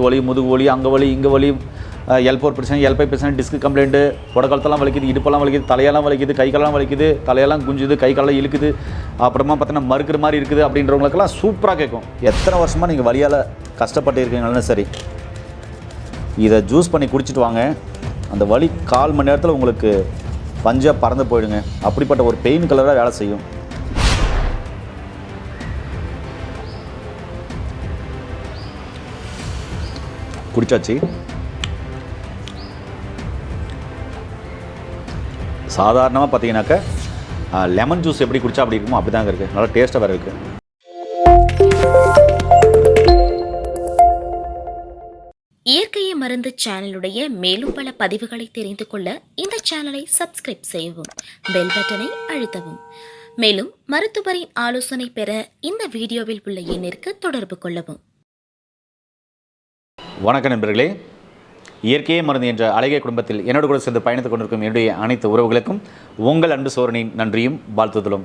மூட்டு வலி முதுகு வலி அங்கே வலி இங்கே வலி எல்போர் பிரச்சனை எல்பை பிரச்சனை டிஸ்க் கம்ப்ளைண்ட்டு உடக்காலத்தெல்லாம் வலிக்குது இடுப்பெல்லாம் வலிக்குது தலையெல்லாம் வலிக்குது கை காலெல்லாம் வலிக்குது தலையெல்லாம் குஞ்சுது கை காலெல்லாம் இழுக்குது அப்புறமா பார்த்தீங்கன்னா மறுக்கிற மாதிரி இருக்குது அப்படின்றவங்களுக்கெல்லாம் சூப்பராக கேட்கும். எத்தனை வருஷமாக நீங்கள் வழியால் கஷ்டப்பட்டு இருக்கீங்கனாலும் சரி இதை ஜூஸ் பண்ணி குடிச்சிட்டு வாங்க. அந்த வலி கால் மணி நேரத்தில் உங்களுக்கு பஞ்சாக பறந்து போயிடுங்க. அப்படிப்பட்ட ஒரு பெயின் கலராக வேலை செய்யும். குடித்தாச்சு சாதாரணமாக பார்த்தீங்கன்னாக்கா லெமன் ஜூஸ் எப்படி குடிச்சா அப்படி இருக்குமோ அப்படி தாங்க இருக்குது நல்லா டேஸ்ட்டாக வேறு இருக்குது இயற்கையை மருந்து சேனலுடைய மேலும் பல பதிவுகளை தெரிந்து கொள்ள இந்த சேனலை சப்ஸ்கிரைப் செய்யவும் பெல் பட்டனை அழுத்தவும். மேலும் மருத்துவரின் ஆலோசனை பெற இந்த வீடியோவில் உள்ள எண்ணிற்கு தொடர்பு கொள்ளவும். வணக்கம் நண்பர்களே. இயற்கையே மருந்து என்ற அழகிய குடும்பத்தில் என்னோடு கூட சேர்ந்து பயணித்துக் கொண்டிருக்கும் என்னுடைய அனைத்து உறவுகளுக்கும் உங்கள் அன்பு சோரனின் நன்றியும் வாழ்த்துதலும்.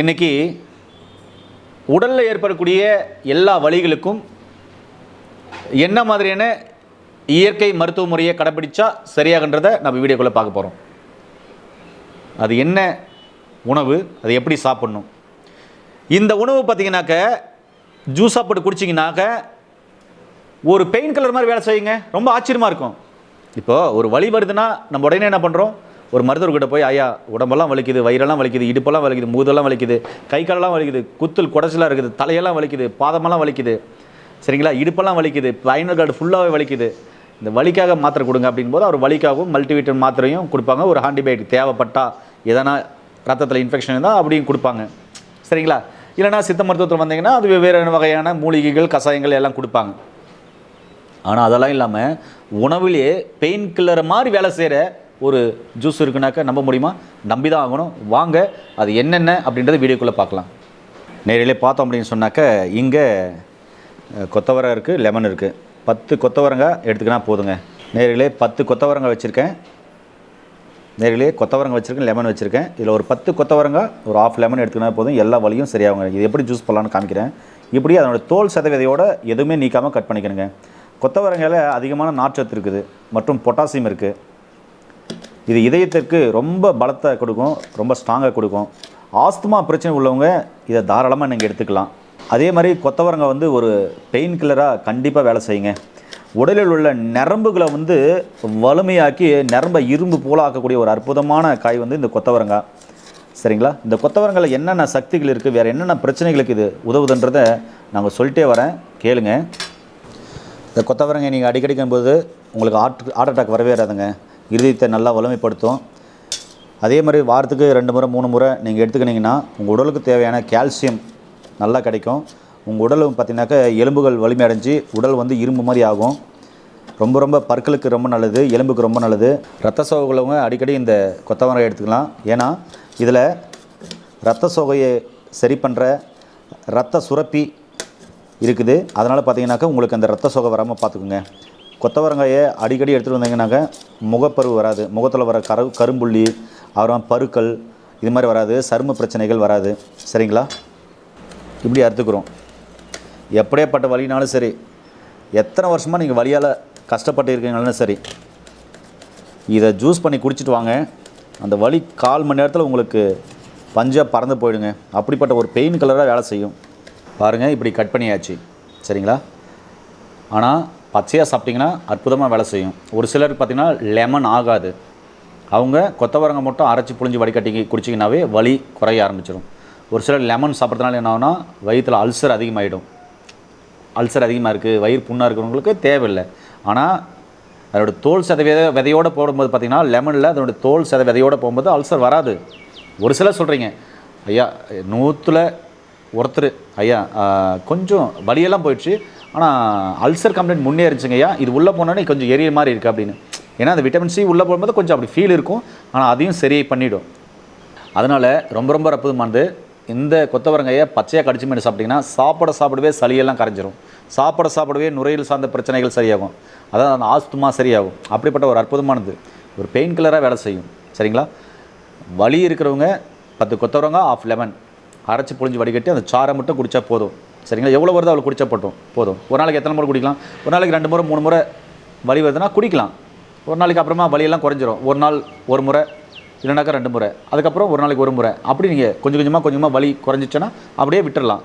இன்றைக்கி உடலில் ஏற்படக்கூடிய எல்லா வழிகளுக்கும் என்ன மாதிரியான இயற்கை மருத்துவ முறையை கடைப்பிடிச்சா சரியாகன்றதை நம்ம வீடியோக்குள்ளே பார்க்க போகிறோம் அது என்ன உணவு அது எப்படி சாப்பிடணும்? இந்த உணவு பார்த்திங்கனாக்க ஜூஸாக போட்டு குடிச்சிங்கனாக்க ஒரு பெயின் கலர் மாதிரி வேலை செய்யுங்க. ரொம்ப ஆச்சரியமாக இருக்கும். இப்போ ஒரு வலி வருதுன்னா நம்ம உடனே என்ன பண்ணுறோம் ஒரு மருத்துவர்கிட்ட போய் ஐயா உடம்பெல்லாம் வலிக்குது வயிறெல்லாம் வலிக்குது இடுப்பெல்லாம் வலிக்குது மூதெல்லாம் வலிக்குது கை காலெல்லாம் வலிக்குது குத்தல் குடச்சலாக இருக்குது தலையெல்லாம் வலிக்குது பாதமெல்லாம் வலிக்குது. சரிங்களா? இடுப்பெல்லாம் வலிக்குது ஸ்பைனல் கார்டு ஃபுல்லாகவே வலிக்குது. இந்த வலிக்காக மாத்திரை கொடுங்க அப்படின்போது அவர் வலிக்காகவும் மல்டிவிட்டன் மாத்திரையும் கொடுப்பாங்க. ஒரு ஆன்டிபயோட்டிக் தேவைப்பட்டா எதனா ரத்தத்தில் இன்ஃபெக்ஷன் இருந்தால் அப்படியும் கொடுப்பாங்க. சரிங்களா? இல்லைனா சித்த மருத்துவத்தில் வந்தீங்கன்னா அது வெவ்வேறு வகையான மூலிகைகள் கஷாயங்கள் எல்லாம் கொடுப்பாங்க. ஆனால் அதெல்லாம் இல்லாமல் உணவிலேயே பெயின் கில்லர் மாதிரி வேலை செய்கிற ஒரு ஜூஸ் இருக்குனாக்கா நம்ப முடியுமா? நம்பி தான் ஆகணும். வாங்க அது என்னென்ன அப்படின்றத வீடியோக்குள்ளே பார்க்கலாம். நேரிலே பார்த்தோம் அப்படின்னு சொன்னாக்க இங்கே கொத்தவரம் இருக்குது லெமன் இருக்குது பத்து கொத்தவரங்காய் எடுத்துக்கினா போதுங்க. நேரிலே பத்து கொத்தவரங்காய் வச்சுருக்கேன். நேரிலே கொத்தவரங்காய் வச்சுருக்கேன் லெமன் வச்சுருக்கேன். இதில் ஒரு பத்து கொத்தவரங்காய் ஒரு ஆஃப் லெமன் எடுத்துக்கினா போதும். எல்லா வலியும் சரியாகுங்க. இது எப்படி ஜூஸ் பண்ணலான்னு காமிக்கிறேன். இப்படி அதனோட தோல் சதவீதையோடு எதுவுமே நீக்காமல் கட் பண்ணிக்கணுங்க. கொத்தவரங்காயில் அதிகமான நார்ச்சத்து இருக்குது மற்றும் பொட்டாசியம் இருக்குது இது இதயத்திற்கு ரொம்ப பலத்தை கொடுக்கும் ரொம்ப ஸ்ட்ராங்காக கொடுக்கும். ஆஸ்துமா பிரச்சனை உள்ளவங்க இதை தாராளமாக நீங்கள் எடுத்துக்கலாம். அதே மாதிரி கொத்தவரங்காய் வந்து ஒரு பெயின் கில்லராக கண்டிப்பாக வேலை செய்யுங்க. உடலில் உள்ள நரம்புகளை வந்து வலிமையாக்கி நரம்பை இரும்பு போலாக்கக்கூடிய ஒரு அற்புதமான காய் வந்து இந்த கொத்தவரங்காய் சரிங்களா? இந்த கொத்தவரங்காயில் என்னென்ன சக்திகள் இருக்குது வேறு என்னென்ன பிரச்சனைகளுக்கு இது உதவுதுன்றதை நாங்கள் சொல்லிட்டே வரேன். கேளுங்கள் இந்த கொத்தவரங்கை நீங்கள் அடிக்கடிக்கும் போது உங்களுக்கு ஹார்ட் ஹார்ட் அட்டாக் வரவே வராதுங்க இருதயத்தை நல்லா வலிமைப்படுத்தும். அதே மாதிரி வாரத்துக்கு ரெண்டு முறை மூணு முறை நீங்கள் எடுத்துக்கினீங்கன்னா உங்கள் உடலுக்கு தேவையான கால்சியம் நல்லா கிடைக்கும். உங்கள் உடல் பார்த்திங்கனாக்கா எலும்புகள் வலிமை அடைஞ்சு உடல் வந்து இரும்பு மாதிரி ஆகும். ரொம்ப ரொம்ப பற்களுக்கு ரொம்ப நல்லது எலும்புக்கு ரொம்ப நல்லது. ரத்த சோகை உள்ளவங்க அடிக்கடி இந்த கொத்தவரங்காய் எடுத்துக்கலாம். ஏன்னா இதில் ரத்த சோகையை சரி பண்ணுற ரத்த சுரப்பி இருக்குது. அதனால் பார்த்தீங்கன்னாக்கா உங்களுக்கு அந்த ரத்த சோகை வராமல் பார்த்துக்குங்க கொத்தவரங்காயை அடிக்கடி எடுத்துகிட்டு வந்தீங்கன்னாக்கா முகப்பருவு வராது. முகத்தில் வர கரு கரும்புள்ளி அப்புறம் பருக்கள் இது மாதிரி வராது. சரும பிரச்சனைகள் வராது. சரிங்களா? இப்படி அறுத்துக்கிறோம். எப்படியாப்பட்ட வலினாலும் சரி எத்தனை வருஷமாக நீங்கள் வலியால் கஷ்டப்பட்டு இருக்கீங்கனாலும் சரி இதை ஜூஸ் பண்ணி குடிச்சிட்டு வாங்க. அந்த வலி கால் மணி நேரத்தில் உங்களுக்கு பஞ்சாக பறந்து போயிடுங்க. அப்படிப்பட்ட ஒரு பெயின் கலராக வேலை செய்யும். பாருங்கள் இப்படி கட் பண்ணியாச்சு. சரிங்களா? ஆனால் பச்சையாக சாப்பிட்டிங்கன்னா அற்புதமாக வேலை செய்யும். ஒரு சிலருக்கு பார்த்திங்கன்னா லெமன் ஆகாது. அவங்க கொத்தவரங்க மட்டும் அரைச்சி புழிஞ்சு வடிகட்டி குடிச்சிங்கனாவே வலி குறைய ஆரம்பிச்சிடும் ஒரு சிலர் லெமன் சாப்பிட்றதுனால என்ன ஆகும்னா வயிற்றில் அல்சர் அதிகமாகிடும் அல்சர் அதிகமாக இருக்குது வயிறு புண்ணாக இருக்கிறவங்களுக்கு தேவையில்லை. ஆனால் அதோட தோல் சதவீத விதையோடு போடும்போது பார்த்திங்கன்னா லெமனில் அதனோடய தோல் சத விதையோடு போகும்போது அல்சர் வராது. ஒரு சிலர் சொல்கிறீங்க ஐயா நூற்றில் ஒருத்தர் ஐயா கொஞ்சம் வலியெல்லாம் போயிடுச்சு. ஆனால் அல்சர் கம்ப்ளைண்ட் முன்னேறிச்சுங்க ஐயா இது உள்ளே போனோன்னே கொஞ்சம் எரிய மாதிரி இருக்குது அப்படின்னு. ஏன்னா அந்த விட்டமின் சி உள்ளே போகும்போது கொஞ்சம் அப்படி ஃபீல் இருக்கும். ஆனால் அதையும் சரியை பண்ணிவிடும் அதனால் ரொம்ப ரொம்ப அற்புதமானது. இந்த கொத்தவரங்கையை பச்சையாக கடிச்சு மீன் சாப்பிட்டிங்கன்னா சாப்பிட சாப்பிடவே சளியெல்லாம் கரைஞ்சிரும். சாப்பிட சாப்பிடவே நுரையீரல் சார்ந்த பிரச்சனைகள் சரியாகும். அதான் அந்த ஆஸ்துமா சரியாகும். அப்படிப்பட்ட ஒரு அற்புதமானது. ஒரு பெயின் கில்லராக வேலை செய்யும். சரிங்களா? வலி இருக்கிறவங்க பத்து கொத்தவரங்காய் ஆஃப் லெமன் அரைச்சி புழிஞ்சு வடிகட்டி அந்த சாரை மட்டும் குடித்தா போதும். சரிங்களா? எவ்வளோ வருதோ அவ்வளோ குடிச்சா போட்டோம். போதும். ஒரு நாளைக்கு எத்தனை முறை குடிக்கலாம்? ஒரு நாளைக்கு ரெண்டு முறை மூணு முறை வலி வருதுன்னா குடிக்கலாம். ஒரு நாளைக்கு அப்புறமா வலியெல்லாம் குறைஞ்சிரும். ஒரு நாள் ஒரு முறை இல்லைனாக்கா ரெண்டு முறை. அதுக்கப்புறம் ஒரு நாளைக்கு ஒரு முறை. அப்படி நீங்கள் கொஞ்சம் கொஞ்சமாக கொஞ்சமாக வலி குறைஞ்சிச்சுன்னா அப்படியே விட்டுடலாம்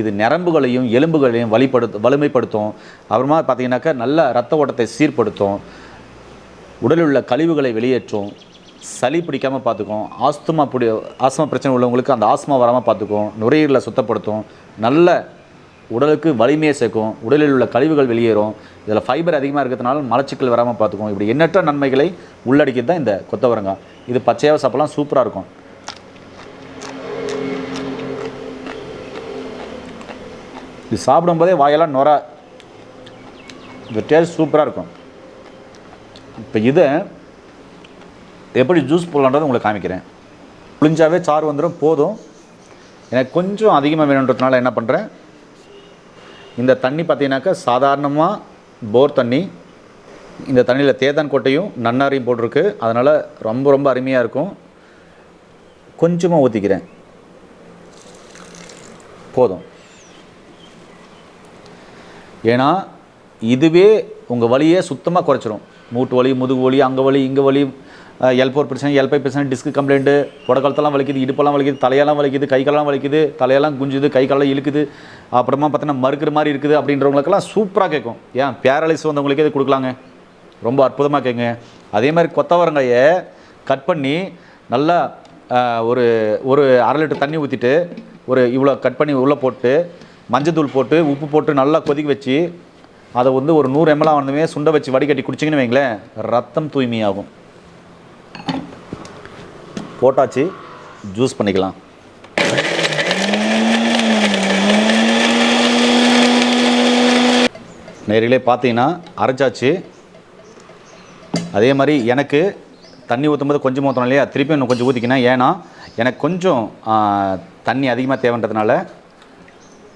இது நரம்புகளையும் எலும்புகளையும் வலிப்படுத்தும் வலிமைப்படுத்தும். அப்புறமா பார்த்தீங்கன்னாக்கா நல்ல ரத்த ஓட்டத்தை சீர்படுத்தும். உடலில் உள்ள கழிவுகளை வெளியேற்றும். சளி பிடிக்காமல் பார்த்துக்கும் ஆஸ்துமா பிடி ஆஸ்மா பிரச்சனை உள்ளவங்களுக்கு அந்த ஆஸ்மா வராமல் பார்த்துக்கும் நுரையீரலை சுத்தப்படுத்தும் நல்ல உடலுக்கு வலிமையை சேர்க்கும் உடலில் உள்ள கழிவுகள் வெளியேறும் இதில் ஃபைபர் அதிகமாக இருக்கிறதுனால மலச்சிக்கல் வராமல் பார்த்துக்கும். இப்படி எண்ணற்ற நன்மைகளை உள்ளடக்கியது தான் இந்த கொத்தவரங்காய். இது பச்சையாக சாப்பிடலாம் சூப்பராக இருக்கும். இது சாப்பிடும்போதே வாயெல்லாம் நொர இந்த டேஸ்ட் சூப்பராக இருக்கும். இப்போ இதை எப்படி ஜூஸ் போடலான்றதை உங்களுக்கு காமிக்கிறேன். புளிஞ்சாவே சாறு வந்துடும் போதும். எனக்கு கொஞ்சம் அதிகமாக வேணுன்றதுனால என்ன பண்ணுறேன் இந்த தண்ணி பார்த்தீங்கன்னாக்கா சாதாரணமாக போர் தண்ணி. இந்த தண்ணியில் தேதான் கொட்டையும் நன்னாரியும் போட்டிருக்கு. அதனால் ரொம்ப ரொம்ப அருமையாக இருக்கும். கொஞ்சமாக ஊற்றிக்கிறேன் போதும். ஏன்னா இதுவே உங்கள் வலியை சுத்தமாக குறைச்சிரும். மூட்டு வலி முதுகு வலி அங்கே வலி இங்கே வலி எல் ஃபோர் பிரச்சனை எல் ஃபைவ் பிரச்சனை டிஸ்க் கம்ப்ளைண்ட்டு உடக்கலத்தெல்லாம் வலிக்குது இடுப்பெல்லாம் வலிக்குது தலையெல்லாம் வலிக்குது கை காலெல்லாம் வலிக்குது தலையெல்லாம் குஞ்சுது கை காலெல்லாம் இழுக்குது. அப்புறமா பார்த்தீங்கன்னா மறுக்கிற மாதிரி இருக்குது அப்படின்றவங்களுக்கெல்லாம் சூப்பராக கேட்கும். ஏன்? பேரலைஸ் வந்தவங்களுக்கே இது கொடுக்கலாங்க. ரொம்ப அற்புதமாக கேட்குங்க. அதே மாதிரி கொத்தவரங்காயை கட் பண்ணி நல்லா ஒரு ஒரு அரை லிட்டர் தண்ணி ஊற்றிட்டு ஒரு இவ்வளோ கட் பண்ணி உள்ளே போட்டு மஞ்சத்தூள் போட்டு உப்பு போட்டு நல்லா கொதிக்க வச்சு அதை வந்து ஒரு நூறு எம்எல் ஆனதுமே சுண்டை வச்சு வடிகட்டி குடிச்சிங்கன்னு வைங்களேன் ரத்தம் தூய்மையாகும். போட்டாச்சு ஜூஸ் பண்ணிக்கலாம். நேரிலே பார்த்தீங்கன்னா அரைச்சாச்சு. அதே மாதிரி எனக்கு தண்ணி ஊற்றும்போது கொஞ்சம் ஊற்றணும் இல்லையா? திருப்பி இன்னும் கொஞ்சம் ஊற்றிக்கினா ஏன்னா எனக்கு கொஞ்சம் தண்ணி அதிகமாக தேவைன்றதுனால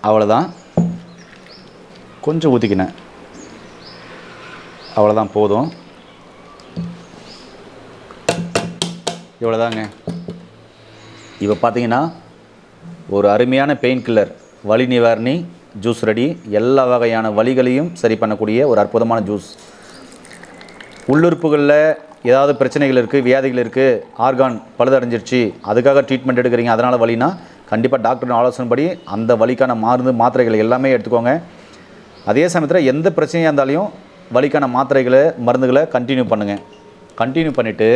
அவ்வளோதான் கொஞ்சம் ஊற்றிக்கினேன் அவ்வளோதான் போதும். இவ்வளோதாங்க இப்போ பார்த்தீங்கன்னா ஒரு அருமையான பெயின் கில்லர் வலி நிவாரணி ஜூஸ் ரெடி எல்லா வகையான வலிகளையும் சரி பண்ணக்கூடிய ஒரு அற்புதமான ஜூஸ். உள்ளுறுப்புகளில் ஏதாவது பிரச்சனைகள் இருக்குது வியாதிகள் இருக்குது ஆர்கான் பழுதடைஞ்சிருச்சு அதுக்காக ட்ரீட்மெண்ட் எடுக்கிறீங்க அதனால் வலினா கண்டிப்பாக டாக்டர் ஆலோசனைப்படி அந்த வலிக்கான மருந்து மாத்திரைகள் எல்லாமே எடுத்துக்கோங்க. அதே சமயத்தில் எந்த பிரச்சனையாக இருந்தாலையும் வலிக்கான மாத்திரைகளை மருந்துகளை கண்டினியூ பண்ணுங்கள் கண்டினியூ பண்ணிவிட்டு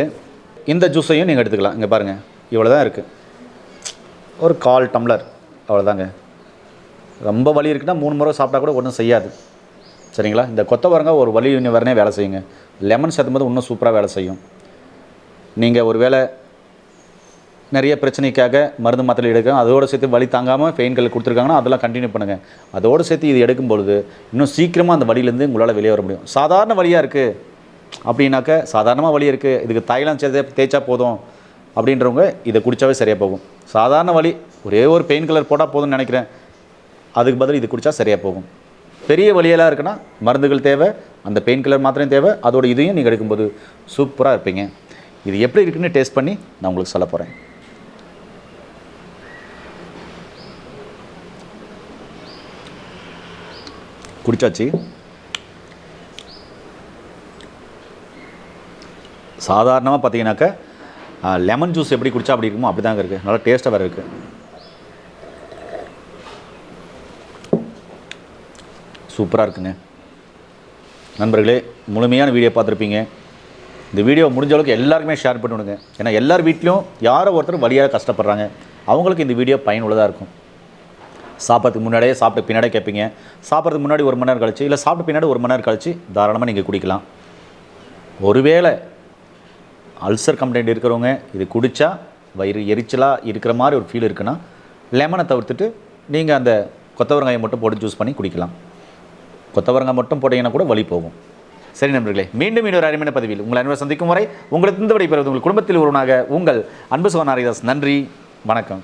இந்த ஜூஸையும் நீங்கள் எடுத்துக்கலாம். இங்கே பாருங்கள் இவ்வளோ தான் இருக்குது ஒரு கால் டம்ளர். அவ்வளோதாங்க ரொம்ப வலி இருக்குன்னா மூணு முறை சாப்பிட்டா கூட ஒன்றும் செய்யாது. சரிங்களா? இந்த கொத்தவரங்க ஒரு வலி வரனே வேலை செய்யுங்க. லெமன் சேர்த்தும்போது இன்னும் சூப்பராக வேலை செய்யும். நீங்கள் ஒரு வேளை நிறைய பிரச்சனைக்காக மருந்து மாத்திரை எடுக்க அதோடு சேர்த்து வலி தாங்காமல் பெயின்கள் கொடுத்துருக்காங்கன்னா அதெல்லாம் கண்டினியூ பண்ணுங்கள் அதோடு சேர்த்து இது எடுக்கும் பொழுது இன்னும் சீக்கிரமாக அந்த வலியிலேருந்து உங்களால் வெளியே வர முடியும். சாதாரண வழியாக இருக்குது அப்படின்னாக்க சாதாரணமாக வலி இருக்குது இதுக்கு தைலம் சேர்த்து தேய்ச்சா போதும். அப்படின்றவங்க இதை குடித்தாவே சரியாக போகும். சாதாரண வலி ஒரே ஒரு பெயின் கில்லர் போட்டால் போதும்னு நினைக்கிறேன். அதுக்கு பதில் இது குடித்தா சரியாக போகும். பெரிய வலியெல்லாம் இருக்குன்னா மருந்துகள் தேவை அந்த பெயின் கில்லர் மாத்திரையும் தேவை. அதோட இதையும் நீங்கள் எடுக்கும்போது சூப்பராக இருப்பீங்க. இது எப்படி இருக்குன்னு டேஸ்ட் பண்ணி நான் உங்களுக்கு சொல்ல போகிறேன் குடிச்சாச்சு? சாதாரணமாக பார்த்தீங்கன்னாக்கா லெமன் ஜூஸ் எப்படி குடித்தா அப்படி இருக்குமோ அப்படி தாங்க இருக்குது நல்லா டேஸ்ட்டாக வேறு இருக்குது சூப்பராக இருக்குங்க. நண்பர்களே முழுமையான வீடியோ பார்த்துருப்பீங்க. இந்த வீடியோ முடிஞ்ச அளவுக்கு எல்லாருக்குமே ஷேர் பண்ணிவிடுங்க. ஏன்னா எல்லார் வீட்லேயும் யாரோ ஒருத்தர் வழியாக கஷ்டப்படுறாங்க. அவங்களுக்கு இந்த வீடியோ பயனுள்ளதாக இருக்கும். சாப்பிட்றதுக்கு முன்னாடியே சாப்பிட்டு பின்னாடியே கேட்பீங்க. சாப்பிட்றதுக்கு முன்னாடி ஒரு மணி நேரம் கழிச்சு இல்லை சாப்பிட்ட பின்னாடி ஒரு மணி நேரம் கழிச்சு தாராளமாக நீங்கள் குடிக்கலாம். ஒருவேளை அல்சர் கம்ப்ளைண்ட் இருக்கிறவங்க இது குடித்தா வயிறு எரிச்சலாக இருக்கிற மாதிரி ஒரு ஃபீல் இருக்குன்னா லெமனை தவிர்த்துட்டு நீங்கள் அந்த கொத்தவரங்காயை மட்டும் போட்டு ஜூஸ் பண்ணி குடிக்கலாம். கொத்தவரங்காய் மட்டும் போட்டிங்கன்னா கூட வழி போகும். சரி நண்பர்களே மீண்டும் இன்னொரு அருமையான பதிவில் உங்களை அன்பை சந்திக்கும் வரை உங்களுக்கு இந்த விடைபெறுவது உங்கள் குடும்பத்தில் ஒருவனாக உங்கள் அன்பு சோனாரிதாஸ் நன்றி வணக்கம்.